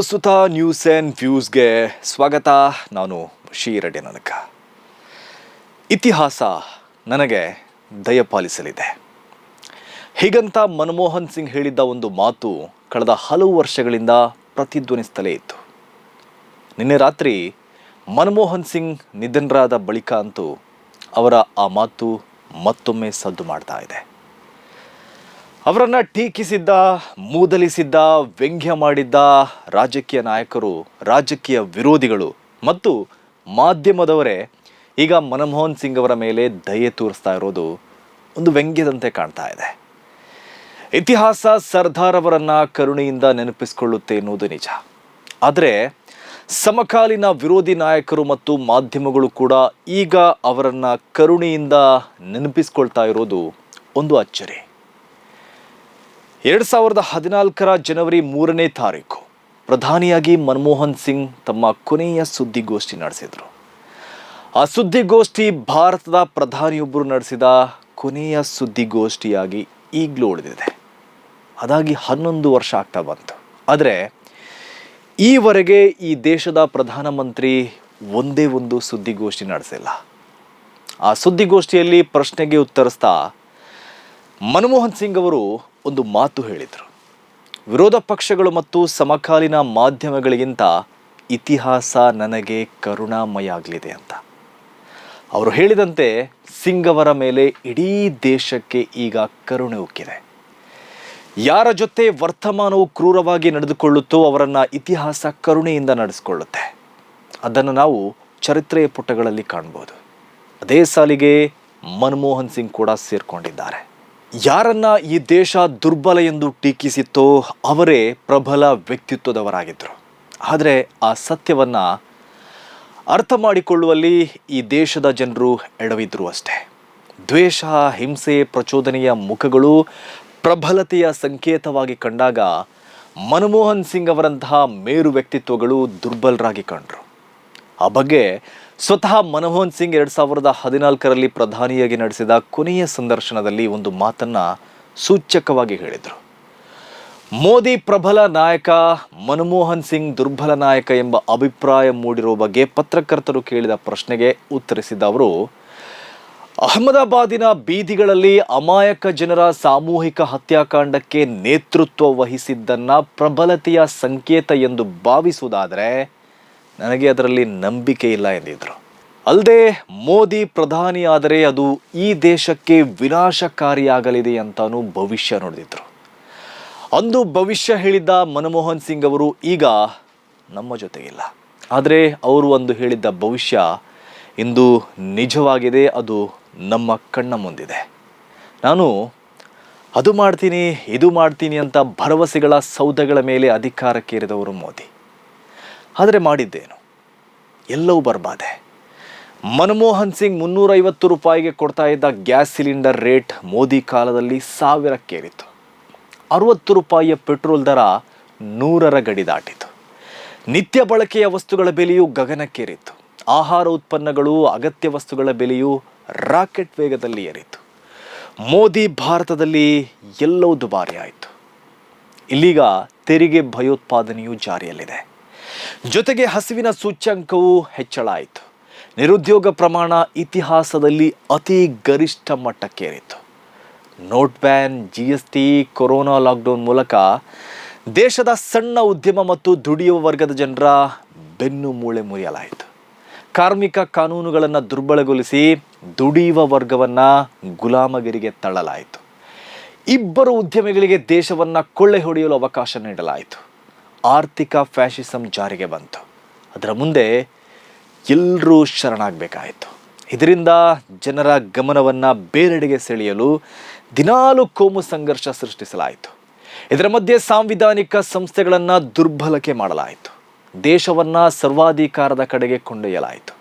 ಪ್ರಸ್ತುತ news and ವ್ಯೂಸ್ಗೆ ಸ್ವಾಗತ. ನಾನು ಶ್ರೀ ನನಕ ಇತಿಹಾಸ ನನಗೆ ದಯಪಾಲಿಸಲಿದೆ ಹೀಗಂತ ಮನಮೋಹನ್ ಸಿಂಗ್ ಹೇಳಿದ್ದ ಒಂದು ಮಾತು ಕಳೆದ ಹಲವು ವರ್ಷಗಳಿಂದ ಪ್ರತಿಧ್ವನಿಸ್ತಲೇ ಇತ್ತು. ನಿನ್ನೆ ರಾತ್ರಿ ಮನಮೋಹನ್ ಸಿಂಗ್ ನಿಧನರಾದ ಬಳಿಕ ಅಂತೂ ಅವರ ಆ ಮಾತು ಮತ್ತೊಮ್ಮೆ ಸದ್ದು ಮಾಡ್ತಾ ಇದೆ. ಅವರನ್ನ ಟೀಕಿಸಿದ್ದ, ಮೂದಲಿಸಿದ್ದ, ವ್ಯಂಗ್ಯ ಮಾಡಿದ್ದ ರಾಜಕೀಯ ನಾಯಕರು, ರಾಜಕೀಯ ವಿರೋಧಿಗಳು ಮತ್ತು ಮಾಧ್ಯಮದವರೇ ಈಗ ಮನಮೋಹನ್ ಸಿಂಗ್ ಅವರ ಮೇಲೆ ದಯೆ ತೋರಿಸ್ತಾ ಇರೋದು ಒಂದು ವ್ಯಂಗ್ಯದಂತೆ ಕಾಣ್ತಾ ಇದೆ. ಇತಿಹಾಸ ಸರ್ದಾರ್ ಅವರನ್ನ ಕರುಣೆಯಿಂದ ನೆನಪಿಸಿಕೊಳ್ಳುತ್ತೆ ಎನ್ನುವುದು ನಿಜ. ಆದರೆ ಸಮಕಾಲೀನ ವಿರೋಧಿ ನಾಯಕರು ಮತ್ತು ಮಾಧ್ಯಮಗಳು ಕೂಡ ಈಗ ಅವರನ್ನ ಕರುಣೆಯಿಂದ ನೆನಪಿಸ್ಕೊಳ್ತಾ ಇರೋದು ಒಂದು ಅಚ್ಚರಿ. ಎರಡು ಸಾವಿರದ ಹದಿನಾಲ್ಕರ ಜನವರಿ ಮೂರನೇ ತಾರೀಕು ಪ್ರಧಾನಿಯಾಗಿ ಮನಮೋಹನ್ ಸಿಂಗ್ ತಮ್ಮ ಕೊನೆಯ ಸುದ್ದಿಗೋಷ್ಠಿ ನಡೆಸಿದರು. ಆ ಸುದ್ದಿಗೋಷ್ಠಿ ಭಾರತದ ಪ್ರಧಾನಿಯೊಬ್ಬರು ನಡೆಸಿದ ಕೊನೆಯ ಸುದ್ದಿಗೋಷ್ಠಿಯಾಗಿ ಈಗಲೂ ಉಳಿದಿದೆ. ಅದಾಗಿ ಹನ್ನೊಂದು ವರ್ಷ ಆಗ್ತಾ ಬಂತು. ಆದರೆ ಈವರೆಗೆ ಈ ದೇಶದ ಪ್ರಧಾನಮಂತ್ರಿ ಒಂದೇ ಒಂದು ಸುದ್ದಿಗೋಷ್ಠಿ ನಡೆಸಿಲ್ಲ. ಆ ಸುದ್ದಿಗೋಷ್ಠಿಯಲ್ಲಿ ಪ್ರಶ್ನೆಗೆ ಉತ್ತರಿಸ್ತಾ ಮನಮೋಹನ್ ಸಿಂಗ್ ಅವರು ಒಂದು ಮಾತು ಹೇಳಿದರು. ವಿರೋಧ ಪಕ್ಷಗಳು ಮತ್ತು ಸಮಕಾಲೀನ ಮಾಧ್ಯಮಗಳಿಗಿಂತ ಇತಿಹಾಸ ನನಗೆ ಕರುಣಾಮಯ ಆಗಲಿದೆ ಅಂತ. ಅವರು ಹೇಳಿದಂತೆ ಸಿಂಗ್ ಅವರ ಮೇಲೆ ಇಡೀ ದೇಶಕ್ಕೆ ಈಗ ಕರುಣೆ ಉಕ್ಕಿದೆ. ಯಾರ ಜೊತೆ ವರ್ತಮಾನವು ಕ್ರೂರವಾಗಿ ನಡೆದುಕೊಳ್ಳುತ್ತೋ ಅವರನ್ನು ಇತಿಹಾಸ ಕರುಣೆಯಿಂದ ನಡೆಸಿಕೊಳ್ಳುತ್ತೆ. ಅದನ್ನು ನಾವು ಚರಿತ್ರೆಯ ಪುಟಗಳಲ್ಲಿ ಕಾಣ್ಬೋದು. ಅದೇ ಸಾಲಿಗೆ ಮನಮೋಹನ್ ಸಿಂಗ್ ಕೂಡ ಸೇರ್ಕೊಂಡಿದ್ದಾರೆ. ಯಾರನ್ನ ಈ ದೇಶ ದುರ್ಬಲ ಎಂದು ಟೀಕಿಸಿತ್ತೋ ಅವರೇ ಪ್ರಬಲ ವ್ಯಕ್ತಿತ್ವದವರಾಗಿದ್ದರು. ಆದರೆ ಆ ಸತ್ಯವನ್ನ ಅರ್ಥ ಮಾಡಿಕೊಳ್ಳುವಲ್ಲಿ ಈ ದೇಶದ ಜನರು ಎಡವಿದ್ರು ಅಷ್ಟೇ. ದ್ವೇಷ, ಹಿಂಸೆ, ಪ್ರಚೋದನೆಯ ಮುಖಗಳು ಪ್ರಬಲತೆಯ ಸಂಕೇತವಾಗಿ ಕಂಡಾಗ ಮನಮೋಹನ್ ಸಿಂಗ್ ಅವರಂತಹ ಮೇರು ವ್ಯಕ್ತಿತ್ವಗಳು ದುರ್ಬಲರಾಗಿ ಕಂಡರು. ಆ ಬಗ್ಗೆ ಸ್ವತಃ ಮನಮೋಹನ್ ಸಿಂಗ್ ಎರಡು ಸಾವಿರದ ಹದಿನಾಲ್ಕರಲ್ಲಿ ಪ್ರಧಾನಿಯಾಗಿ ನಡೆಸಿದ ಕೊನೆಯ ಸಂದರ್ಶನದಲ್ಲಿ ಒಂದು ಮಾತನ್ನ ಸೂಚಕವಾಗಿ ಹೇಳಿದರು. ಮೋದಿ ಪ್ರಬಲ ನಾಯಕ, ಮನಮೋಹನ್ ಸಿಂಗ್ ದುರ್ಬಲ ನಾಯಕ ಎಂಬ ಅಭಿಪ್ರಾಯ ಮೂಡಿರುವ ಬಗ್ಗೆ ಪತ್ರಕರ್ತರು ಕೇಳಿದ ಪ್ರಶ್ನೆಗೆ ಉತ್ತರಿಸಿದ ಅವರು, ಅಹಮದಾಬಾದಿನ ಬೀದಿಗಳಲ್ಲಿ ಅಮಾಯಕ ಜನರ ಸಾಮೂಹಿಕ ಹತ್ಯಾಕಾಂಡಕ್ಕೆ ನೇತೃತ್ವ ವಹಿಸಿದ್ದನ್ನ ಪ್ರಬಲತೆಯ ಸಂಕೇತ ಎಂದು ಭಾವಿಸುವುದಾದರೆ ನನಗೆ ಅದರಲ್ಲಿ ನಂಬಿಕೆ ಇಲ್ಲ ಎಂದಿದ್ರು. ಅಲ್ಲದೆ ಮೋದಿ ಪ್ರಧಾನಿ ಆದರೆ ಅದು ಈ ದೇಶಕ್ಕೆ ವಿನಾಶಕಾರಿಯಾಗಲಿದೆ ಅಂತಾನು ಭವಿಷ್ಯ ನೋಡಿದ್ರು ಅಂದು ಭವಿಷ್ಯ ಹೇಳಿದ್ದ ಮನಮೋಹನ್ ಸಿಂಗ್ ಅವರು ಈಗ ನಮ್ಮ ಜೊತೆಗಿಲ್ಲ. ಆದರೆ ಅವರು ಒಂದು ಹೇಳಿದ್ದ ಭವಿಷ್ಯ ಇಂದು ನಿಜವಾಗಿದೆ, ಅದು ನಮ್ಮ ಕಣ್ಣ ಮುಂದಿದೆ. ನಾನು ಅದು ಮಾಡ್ತೀನಿ, ಇದು ಮಾಡ್ತೀನಿ ಅಂತ ಭರವಸೆಗಳ ಸೌಧಗಳ ಮೇಲೆ ಅಧಿಕಾರಕ್ಕೇರಿದವರು ಮೋದಿ. ಆದರೆ ಮಾಡಿದ್ದೇನು? ಎಲ್ಲವೂ ಬರ್ಬಾದೆ. ಮನಮೋಹನ್ ಸಿಂಗ್ ಮುನ್ನೂರೈವತ್ತು ರೂಪಾಯಿಗೆ ಕೊಡ್ತಾ ಇದ್ದ ಗ್ಯಾಸ್ ಸಿಲಿಂಡರ್ ರೇಟ್ ಮೋದಿ ಕಾಲದಲ್ಲಿ ಸಾವಿರಕ್ಕೇರಿತು ಅರುವತ್ತು ರೂಪಾಯಿಯ ಪೆಟ್ರೋಲ್ ದರ ನೂರರ ಗಡಿ ದಾಟಿತು. ನಿತ್ಯ ಬಳಕೆಯ ವಸ್ತುಗಳ ಬೆಲೆಯೂ ಗಗನಕ್ಕೇರಿತು ಆಹಾರ ಉತ್ಪನ್ನಗಳು ಅಗತ್ಯ ವಸ್ತುಗಳ ಬೆಲೆಯೂ ರಾಕೆಟ್ ವೇಗದಲ್ಲಿ ಏರಿತು ಮೋದಿ ಭಾರತದಲ್ಲಿ ಎಲ್ಲವೂ ದುಬಾರಿ ಆಯಿತು ಇಲ್ಲೀಗ ತೆರಿಗೆ ಭಯೋತ್ಪಾದನೆಯು ಜಾರಿಯಲ್ಲಿದೆ. ಜೊತೆಗೆ ಹಸಿವಿನ ಸೂಚ್ಯಂಕವೂ ಹೆಚ್ಚಳ ಆಯಿತು ನಿರುದ್ಯೋಗ ಪ್ರಮಾಣ ಇತಿಹಾಸದಲ್ಲಿ ಅತಿ ಗರಿಷ್ಠ ಮಟ್ಟಕ್ಕೇರಿತು. Note ban G S T corona lockdown ಮೂಲಕ ದೇಶದ ಸಣ್ಣ ಉದ್ಯಮ ಮತ್ತು ದುಡಿಯುವ ವರ್ಗದ ಜನರ ಬೆನ್ನು ಮೂಳೆ ಮುರಿಯಲಾಯಿತು. ಕಾರ್ಮಿಕ ಕಾನೂನುಗಳನ್ನು ದುರ್ಬಲಗೊಳಿಸಿ ದುಡಿಯುವ ವರ್ಗವನ್ನು ಗುಲಾಮಗಿರಿಗೆ ತಳ್ಳಲಾಯಿತು. ಇಬ್ಬರು ಉದ್ಯಮಿಗಳಿಗೆ ದೇಶವನ್ನು ಕೊಳ್ಳೆ ಹೊಡೆಯಲು ಅವಕಾಶ ನೀಡಲಾಯಿತು. ಆರ್ಥಿಕ ಫ್ಯಾಷಿಸಮ್ ಜಾರಿಗೆ ಬಂತು. ಅದರ ಮುಂದೆ ಎಲ್ಲರೂ ಶರಣಾಗಬೇಕಾಯಿತು. ಇದರಿಂದ ಜನರ ಗಮನವನ್ನು ಬೇರೆಡೆಗೆ ಸೆಳೆಯಲು ದಿನಾಲು ಕೋಮು ಸಂಘರ್ಷ ಸೃಷ್ಟಿಸಲಾಯಿತು. ಇದರ ಮಧ್ಯೆ ಸಾಂವಿಧಾನಿಕ ಸಂಸ್ಥೆಗಳನ್ನು ದುರ್ಬಲಕೆ ಮಾಡಲಾಯಿತು. ದೇಶವನ್ನು ಸರ್ವಾಧಿಕಾರದ ಕಡೆಗೆ ಕೊಂಡೊಯ್ಯಲಾಯಿತು.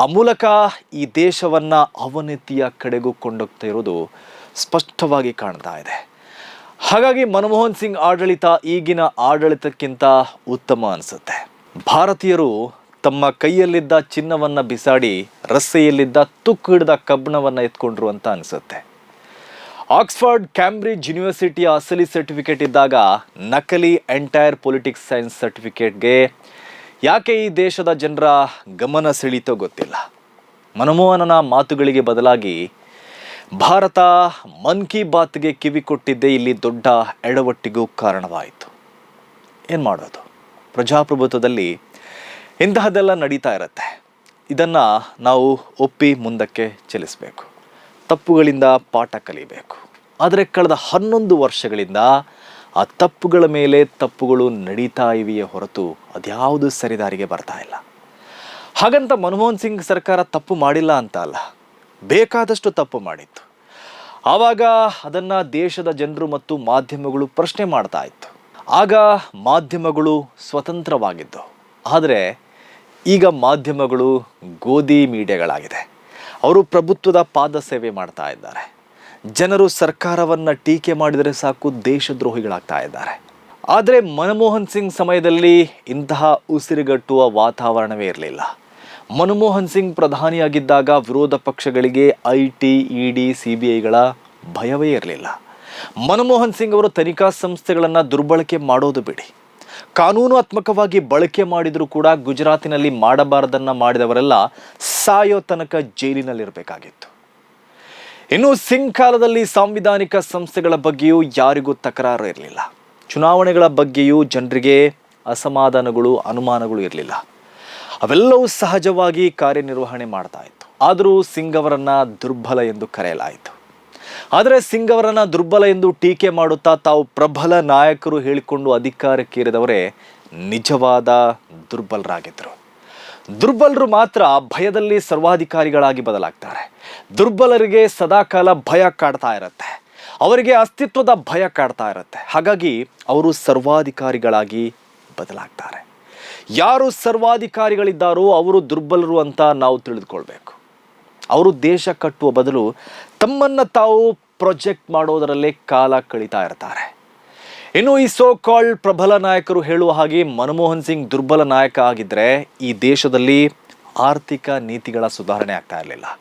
ಆ ಮೂಲಕ ಈ ದೇಶವನ್ನು ಅವನತಿಯ ಕಡೆಗೂ ಕೊಂಡೊಗ್ತಾ ಇರೋದು ಸ್ಪಷ್ಟವಾಗಿ ಕಾಣ್ತಾ ಇದೆ. ಹಾಗಾಗಿ ಮನಮೋಹನ್ ಸಿಂಗ್ ಆಡಳಿತ ಈಗಿನ ಆಡಳಿತಕ್ಕಿಂತ ಉತ್ತಮ ಅನಿಸುತ್ತೆ. ಭಾರತೀಯರು ತಮ್ಮ ಕೈಯಲ್ಲಿದ್ದ ಚಿನ್ನವನ್ನ ಬಿಸಾಡಿ ರಸ್ತೆಯಲ್ಲಿದ್ದ ತುಕ್ಕು ಹಿಡಿದ ಕಬ್ಬಣವನ್ನ ಎತ್ಕೊಂಡ್ರು ಅಂತ ಅನಿಸುತ್ತೆ. ಆಕ್ಸ್ಫರ್ಡ್, ಕ್ಯಾಂಬ್ರಿಡ್ಜ್ ಯೂನಿವರ್ಸಿಟಿಯ ಅಸಲಿ ಸರ್ಟಿಫಿಕೇಟ್ ಇದ್ದಾಗ ನಕಲಿ ಎಂಟೈರ್ ಪೊಲಿಟಿಕ್ಸ್ ಸೈನ್ಸ್ ಸರ್ಟಿಫಿಕೇಟ್ಗೆ ಯಾಕೆ ಈ ದೇಶದ ಜನರ ಗಮನ ಸೆಳೀತೋ ಗೊತ್ತಿಲ್ಲ. ಮನಮೋಹನನ ಮಾತುಗಳಿಗೆ ಬದಲಾಗಿ ಭಾರತ ಮನ್ ಕಿ ಬಾತ್ಗೆ ಕಿವಿ ಕೊಟ್ಟಿದ್ದೆ ಇಲ್ಲಿ ದೊಡ್ಡ ಎಡವಟ್ಟಿಗೂ ಕಾರಣವಾಯಿತು. ಏನು ಮಾಡೋದು? ಪ್ರಜಾಪ್ರಭುತ್ವದಲ್ಲಿ ಇಂತಹದ್ದೆಲ್ಲ ನಡೀತಾ ಇರುತ್ತೆ. ಇದನ್ನು ನಾವು ಒಪ್ಪಿ ಮುಂದಕ್ಕೆ ಚಲಿಸಬೇಕು. ತಪ್ಪುಗಳಿಂದ ಪಾಠ ಕಲಿಬೇಕು. ಆದರೆ ಕಳೆದ ಹನ್ನೊಂದು ವರ್ಷಗಳಿಂದ ಆ ತಪ್ಪುಗಳ ಮೇಲೆ ತಪ್ಪುಗಳು ನಡೀತಾ ಇವೆಯೇ ಹೊರತು ಅದ್ಯಾವುದು ಸರಿದಾರಿಗೆ ಬರ್ತಾ ಇಲ್ಲ. ಹಾಗಂತ ಮನಮೋಹನ್ ಸಿಂಗ್ ಸರ್ಕಾರ ತಪ್ಪು ಮಾಡಿಲ್ಲ ಅಂತ ಅಲ್ಲ. ಬೇಕಾದಷ್ಟು ತಪ್ಪು ಮಾಡಿತ್ತು. ಆವಾಗ ಅದನ್ನು ದೇಶದ ಜನರು ಮತ್ತು ಮಾಧ್ಯಮಗಳು ಪ್ರಶ್ನೆ ಮಾಡ್ತಾ ಇತ್ತು. ಆಗ ಮಾಧ್ಯಮಗಳು ಸ್ವತಂತ್ರವಾಗಿದ್ದು. ಆದರೆ ಈಗ ಮಾಧ್ಯಮಗಳು ಗೋಧಿ ಮೀಡಿಯಾಗಳಾಗಿದೆ. ಅವರು ಪ್ರಭುತ್ವದ ಪಾದ ಸೇವೆ ಮಾಡ್ತಾ ಇದ್ದಾರೆ. ಜನರು ಸರ್ಕಾರವನ್ನು ಟೀಕೆ ಮಾಡಿದರೆ ಸಾಕು ದೇಶದ್ರೋಹಿಗಳಾಗ್ತಾ ಇದ್ದಾರೆ. ಆದರೆ ಮನಮೋಹನ್ ಸಿಂಗ್ ಸಮಯದಲ್ಲಿ ಇಂತಹ ಉಸಿರುಗಟ್ಟುವ ವಾತಾವರಣವೇ ಇರಲಿಲ್ಲ. ಮನಮೋಹನ್ ಸಿಂಗ್ ಪ್ರಧಾನಿಯಾಗಿದ್ದಾಗ ವಿರೋಧ ಪಕ್ಷಗಳಿಗೆ I T E D C B ಐಗಳ ಭಯವೇ ಇರಲಿಲ್ಲ. ಮನಮೋಹನ್ ಸಿಂಗ್ ಅವರು ತನಿಖಾ ಸಂಸ್ಥೆಗಳನ್ನು ದುರ್ಬಳಕೆ ಮಾಡೋದು ಬಿಡಿ. ಕಾನೂನಾತ್ಮಕವಾಗಿ ಬಳಕೆ ಮಾಡಿದರೂ ಕೂಡ ಗುಜರಾತಿನಲ್ಲಿ ಮಾಡಬಾರದನ್ನ ಮಾಡಿದವರೆಲ್ಲ ಸಾಯೋ ತನಕ ಜೈಲಿನಲ್ಲಿರಬೇಕಾಗಿತ್ತು. ಇನ್ನು ಸಿಂಗ್ ಕಾಲದಲ್ಲಿ ಸಾಂವಿಧಾನಿಕ ಸಂಸ್ಥೆಗಳ ಬಗ್ಗೆಯೂ ಯಾರಿಗೂ ತಕರಾರು ಇರಲಿಲ್ಲ. ಚುನಾವಣೆಗಳ ಬಗ್ಗೆಯೂ ಜನರಿಗೆ ಅಸಮಾಧಾನಗಳು, ಅನುಮಾನಗಳು ಇರಲಿಲ್ಲ. ಅವೆಲ್ಲವೂ ಸಹಜವಾಗಿ ಕಾರ್ಯನಿರ್ವಹಣೆ ಮಾಡ್ತಾ ಇತ್ತು. ಆದರೂ ಸಿಂಗ್ ಅವರನ್ನ ದುರ್ಬಲ ಎಂದು ಕರೆಯಲಾಯಿತು. ಆದರೆ ಸಿಂಗ್ ಅವರನ್ನ ದುರ್ಬಲ ಎಂದು ಟೀಕೆ ಮಾಡುತ್ತಾ ತಾವು ಪ್ರಬಲ ನಾಯಕರು ಹೇಳಿಕೊಂಡು ಅಧಿಕಾರಕ್ಕೇರಿದವರೇ ನಿಜವಾದ ದುರ್ಬಲರಾಗಿದ್ದರು. ದುರ್ಬಲರು ಮಾತ್ರ ಭಯದಲ್ಲಿ ಸರ್ವಾಧಿಕಾರಿಗಳಾಗಿ ಬದಲಾಗ್ತಾರೆ. ದುರ್ಬಲರಿಗೆ ಸದಾಕಾಲ ಭಯ ಕಾಡ್ತಾ ಇರುತ್ತೆ. ಅವರಿಗೆ ಅಸ್ತಿತ್ವದ ಭಯ ಕಾಡ್ತಾ ಇರುತ್ತೆ. ಹಾಗಾಗಿ ಅವರು ಸರ್ವಾಧಿಕಾರಿಗಳಾಗಿ ಬದಲಾಗ್ತಾರೆ. ಯಾರು ಸರ್ವಾಧಿಕಾರಿಗಳಿದ್ದಾರೋ ಅವರು ದುರ್ಬಲರು ಅಂತ ನಾವು ತಿಳಿದುಕೊಳ್ಬೇಕು. ಅವರು ದೇಶ ಕಟ್ಟುವ ಬದಲು ತಮ್ಮನ್ನು ತಾವು ಪ್ರೊಜೆಕ್ಟ್ ಮಾಡೋದರಲ್ಲೇ ಕಾಲ ಕಳೀತಾ ಇರ್ತಾರೆ. ಇನ್ನು ಈ ಸೋ ಕಾಲ್ಡ್ ಪ್ರಬಲ ನಾಯಕರು ಹೇಳುವ ಹಾಗೆ ಮನಮೋಹನ್ ಸಿಂಗ್ ದುರ್ಬಲ ನಾಯಕ ಆಗಿದ್ದರೆ ಈ ದೇಶದಲ್ಲಿ ಆರ್ಥಿಕ ನೀತಿಗಳ ಸುಧಾರಣೆ ಆಗ್ತಾ ಇರಲಿಲ್ಲ.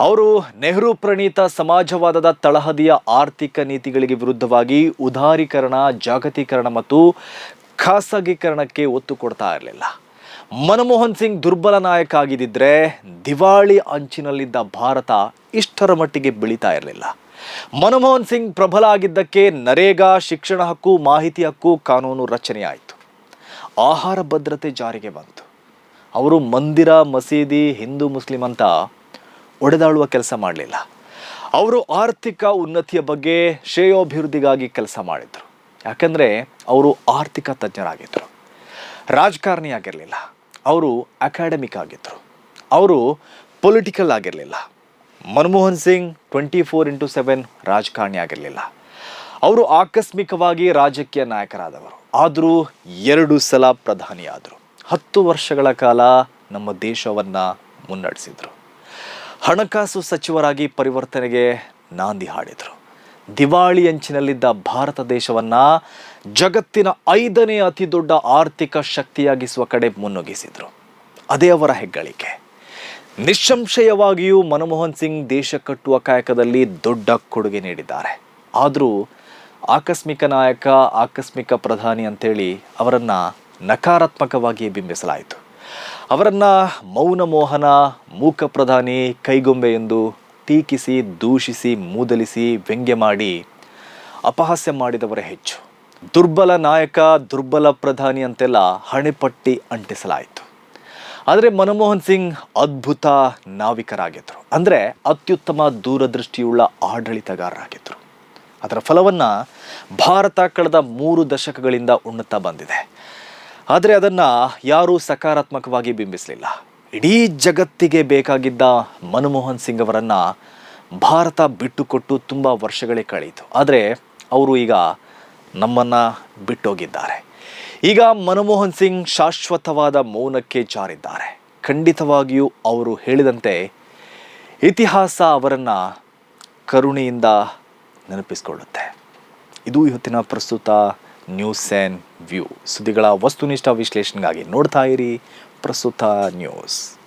ಅವರು ನೆಹರು ಪ್ರಣೀತ ಸಮಾಜವಾದದ ತಳಹದಿಯ ಆರ್ಥಿಕ ನೀತಿಗಳಿಗೆ ವಿರುದ್ಧವಾಗಿ ಉದಾರೀಕರಣ, ಜಾಗತೀಕರಣ ಮತ್ತು ಖಾಸಗೀಕರಣಕ್ಕೆ ಒತ್ತು ಕೊಡ್ತಾ ಇರಲಿಲ್ಲ. ಮನಮೋಹನ್ ಸಿಂಗ್ ದುರ್ಬಲ ನಾಯಕ ಆಗಿದ್ದಿದ್ರೆ ದಿವಾಳಿ ಅಂಚಿನಲ್ಲಿದ್ದ ಭಾರತ ಇಷ್ಟರ ಮಟ್ಟಿಗೆ ಬೆಳೀತಾ ಇರಲಿಲ್ಲ. ಮನಮೋಹನ್ ಸಿಂಗ್ ಪ್ರಬಲ ಆಗಿದ್ದಕ್ಕೆ ನರೇಗಾ ಶಿಕ್ಷಣ ಹಕ್ಕು, ಮಾಹಿತಿ ಹಕ್ಕು, ಕಾನೂನು ರಚನೆಯಾಯಿತು ಆಹಾರ ಭದ್ರತೆ ಜಾರಿಗೆ ಬಂತು. ಅವರು ಮಂದಿರ, ಮಸೀದಿ, ಹಿಂದೂ, ಮುಸ್ಲಿಂ ಅಂತ ಒಡೆದಾಳುವ ಕೆಲಸ ಮಾಡಲಿಲ್ಲ. ಅವರು ಆರ್ಥಿಕ ಉನ್ನತಿಯ ಬಗ್ಗೆ ಶ್ರೇಯೋಭಿವೃದ್ಧಿಗಾಗಿ ಕೆಲಸ ಮಾಡಿದರು. ಯಾಕಂದರೆ ಅವರು ಆರ್ಥಿಕ ತಜ್ಞರಾಗಿದ್ದರು ರಾಜಕಾರಣಿ ಆಗಿರಲಿಲ್ಲ. ಅವರು ಅಕಾಡೆಮಿಕ್ ಆಗಿದ್ದರು ಅವರು ಪೊಲಿಟಿಕಲ್ ಆಗಿರಲಿಲ್ಲ. Manmohan Singh twenty four into seven ರಾಜಕಾರಣಿ ಆಗಿರಲಿಲ್ಲ. ಅವರು ಆಕಸ್ಮಿಕವಾಗಿ ರಾಜಕೀಯ ನಾಯಕರಾದವರು. ಆದರೂ ಎರಡು ಸಲ ಪ್ರಧಾನಿಯಾದರು. ಹತ್ತು ವರ್ಷಗಳ ಕಾಲ ನಮ್ಮ ದೇಶವನ್ನು ಮುನ್ನಡೆಸಿದರು. ಹಣಕಾಸು ಸಚಿವರಾಗಿ ಪರಿವರ್ತನೆಗೆ ನಾಂದಿ ಹಾಡಿದರು. ದಿವಾಳಿ ಅಂಚಿನಲ್ಲಿದ್ದ ಭಾರತ ದೇಶವನ್ನ ಜಗತ್ತಿನ ಐದನೇ ಅತಿ ದೊಡ್ಡ ಆರ್ಥಿಕ ಶಕ್ತಿಯಾಗಿಸುವ ಕಡೆ ಮುನ್ನುಗ್ಗಿಸಿದರು. ಅದೇ ಅವರ ಹೆಗ್ಗಳಿಕೆ. ನಿಸ್ಸಂಶಯವಾಗಿಯೂ ಮನಮೋಹನ್ ಸಿಂಗ್ ದೇಶ ಕಟ್ಟುವ ಕಾಯಕದಲ್ಲಿ ದೊಡ್ಡ ಕೊಡುಗೆ ನೀಡಿದ್ದಾರೆ. ಆದರೂ ಆಕಸ್ಮಿಕ ನಾಯಕ, ಆಕಸ್ಮಿಕ ಪ್ರಧಾನಿ ಅಂತೇಳಿ ಅವರನ್ನು ನಕಾರಾತ್ಮಕವಾಗಿ ಬಿಂಬಿಸಲಾಯಿತು. ಅವರನ್ನು ಮೌನ ಮೋಹನ, ಮೂಕ ಪ್ರಧಾನಿ, ಕೈಗೊಂಬೆ ಎಂದು ಟೀಕಿಸಿ, ದೂಷಿಸಿ, ಮೂದಲಿಸಿ, ವ್ಯಂಗ್ಯ ಮಾಡಿ ಅಪಹಾಸ್ಯ ಮಾಡಿದವರೇ ಹೆಚ್ಚು. ದುರ್ಬಲ ನಾಯಕ, ದುರ್ಬಲ ಪ್ರಧಾನಿ ಅಂತೆಲ್ಲ ಹಣೆಪಟ್ಟಿ ಅಂಟಿಸಲಾಯಿತು. ಆದರೆ ಮನಮೋಹನ್ ಸಿಂಗ್ ಅದ್ಭುತ ನಾವಿಕರಾಗಿದ್ದರು ಅಂದರೆ ಅತ್ಯುತ್ತಮ ದೂರದೃಷ್ಟಿಯುಳ್ಳ ಆಡಳಿತಗಾರರಾಗಿದ್ದರು ಅದರ ಫಲವನ್ನು ಭಾರತ ಕಳೆದ ಮೂರು ದಶಕಗಳಿಂದ ಉಣ್ಣುತ್ತಾ ಬಂದಿದೆ. ಆದರೆ ಅದನ್ನು ಯಾರೂ ಸಕಾರಾತ್ಮಕವಾಗಿ ಬಿಂಬಿಸಲಿಲ್ಲ. ಇಡೀ ಜಗತ್ತಿಗೆ ಬೇಕಾಗಿದ್ದ ಮನಮೋಹನ್ ಸಿಂಗ್ ಅವರನ್ನು ಭಾರತ ಬಿಟ್ಟುಕೊಟ್ಟು ತುಂಬ ವರ್ಷಗಳೇ ಕಳೆಯಿತು. ಆದರೆ ಅವರು ಈಗ ನಮ್ಮನ್ನು ಬಿಟ್ಟೋಗಿದ್ದಾರೆ. ಈಗ ಮನಮೋಹನ್ ಸಿಂಗ್ ಶಾಶ್ವತವಾದ ಮೌನಕ್ಕೆ ಜಾರಿದ್ದಾರೆ. ಖಂಡಿತವಾಗಿಯೂ ಅವರು ಹೇಳಿದಂತೆ ಇತಿಹಾಸ ಅವರನ್ನು ಕರುಣೆಯಿಂದ ನೆನಪಿಸಿಕೊಳ್ಳುತ್ತೆ. ಇದು ಇವತ್ತಿನ ಪ್ರಸ್ತುತ ನ್ಯೂಸ್ ಆ್ಯಂಡ್ ವ್ಯೂ. ಸುದ್ದಿಗಳ ವಸ್ತುನಿಷ್ಠ ವಿಶ್ಲೇಷಣೆಗಾಗಿ ನೋಡ್ತಾ ಇರಿ ಪ್ರಸ್ತುತ ನ್ಯೂಸ್